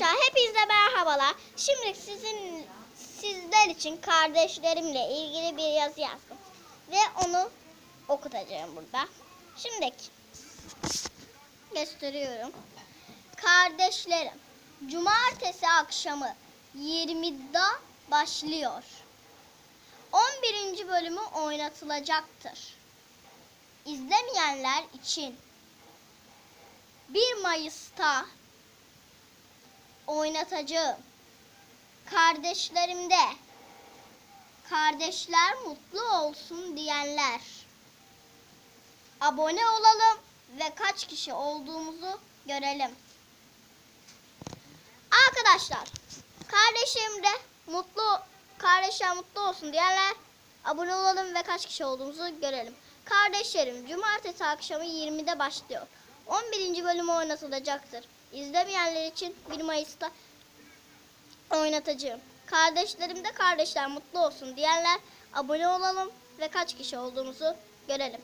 Arkadaşlar hepinize merhabalar. Şimdi sizin sizler için kardeşlerimle ilgili bir yazı yazdım. Ve onu okutacağım burada. Şimdi gösteriyorum. Kardeşlerim, cumartesi akşamı 20'da başlıyor. 11. bölümü oynatılacaktır. İzlemeyenler için 1 Mayıs'ta oynatacağım. Kardeşlerimde kardeşler mutlu olsun diyenler abone olalım ve kaç kişi olduğumuzu görelim. Arkadaşlar kardeşlerimde mutlu kardeşler mutlu olsun diyenler abone olalım ve kaç kişi olduğumuzu görelim. Kardeşlerim cumartesi akşamı 20'de başlıyor. 11. bölümü oynatılacaktır. İzlemeyenler için 1 Mayıs'ta oynatacağım. Kardeşlerim de kardeşler mutlu olsun diyenler abone olalım ve kaç kişi olduğumuzu görelim.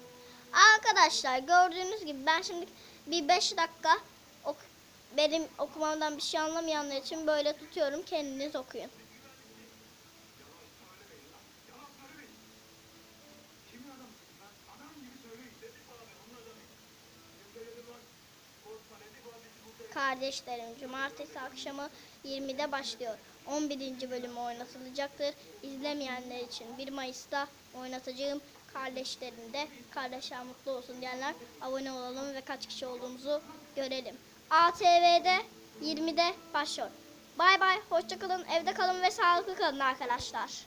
Arkadaşlar gördüğünüz gibi ben şimdi bir 5 dakika ok benim okumamdan bir şey anlamayanlar için böyle tutuyorum. Kendiniz okuyun. Kardeşlerim Cumartesi akşamı 20'de başlıyor. 11. bölümü oynatılacaktır. İzlemeyenler için 1 Mayıs'ta oynatacağım. Kardeşlerim de kardeşler mutlu olsun diyenler abone olalım ve kaç kişi olduğumuzu görelim. ATV'de 20'de başlıyor. Bay bay, hoşçakalın, evde kalın ve sağlıklı kalın arkadaşlar.